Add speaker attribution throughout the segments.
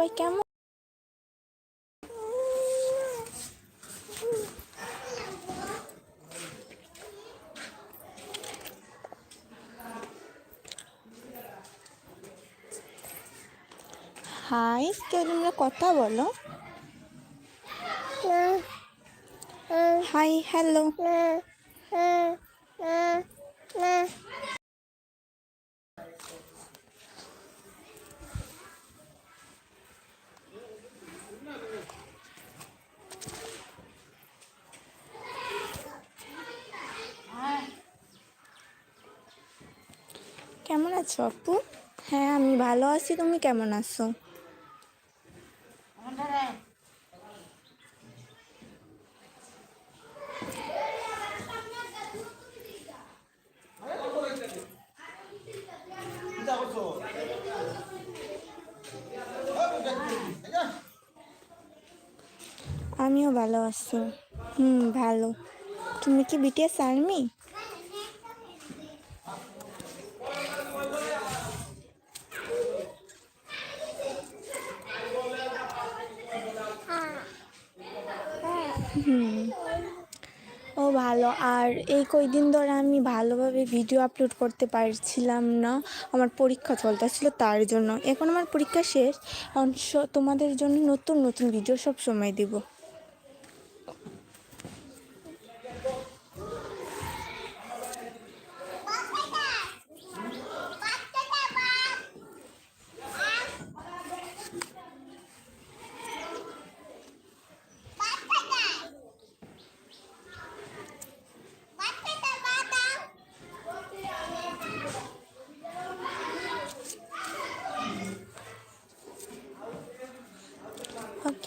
Speaker 1: সবাই কেমন হাই কেউ তোমরা কথা বলো হাই হ্যালো আছো আপু? হ্যাঁ আমি ভালো আছি। তুমি কেমন আছো? আমিও ভালো আছি। হুম, ভালো। তুমি কি বিটিএস আর্মি হুম। ও ভালো। আর এই কয়দিন ধরে আমি ভালোভাবে ভিডিও আপলোড করতে পারছিলাম না। আমার পরীক্ষা চলতেছিল তার জন্য। এখন আমার পরীক্ষা শেষ। তোমাদের জন্য নতুন নতুন ভিডিও সব সময় দিব।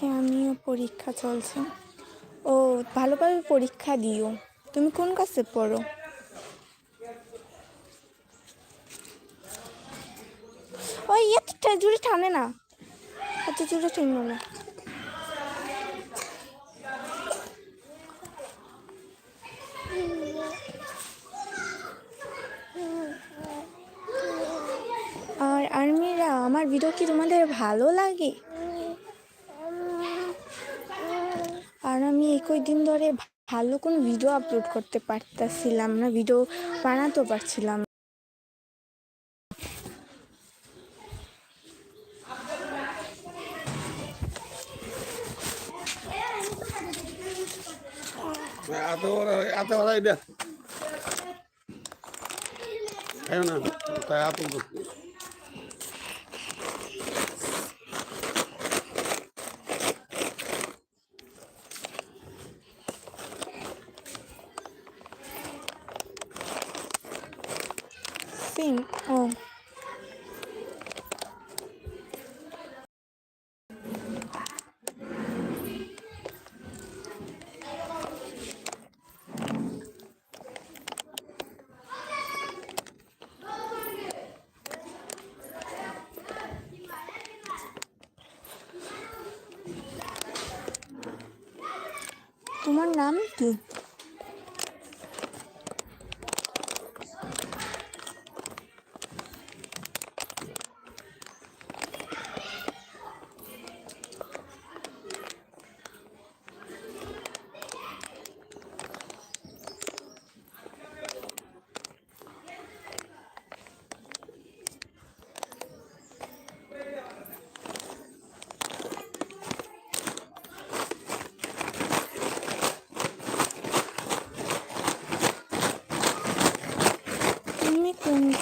Speaker 1: ওকে আমিও পরীক্ষা চলছে। ও, ভালোভাবে পরীক্ষা দিও। তুমি কোন কাছে পড়ো? ওই এতটা জুড়ে টানে না। এত জুড়ে টানবো না। আর আর্মিরা, আমার ভিডিও কি তোমাদের ভালো লাগে আর আমি এই কয়দিন ধরে ভালো কোনো ভিডিও আপলোড করতে পারতাছিলাম না ভিডিও বানাতেও পারছিলাম না।
Speaker 2: এত বড় এত বড় এটা খাই না তাই এত
Speaker 1: সিং ও তোমার নাম কি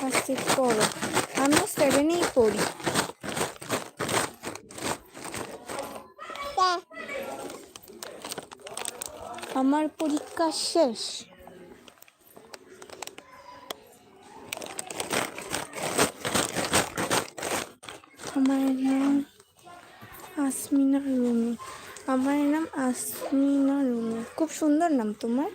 Speaker 1: কোন ক্লাসে পড়ো আমি সেভেনেই পড়ি। আমার পরীক্ষা শেষ। আমার নাম আসমিনা রুমি। আমার নাম আসমিনা রুমি। খুব সুন্দর নাম তোমার।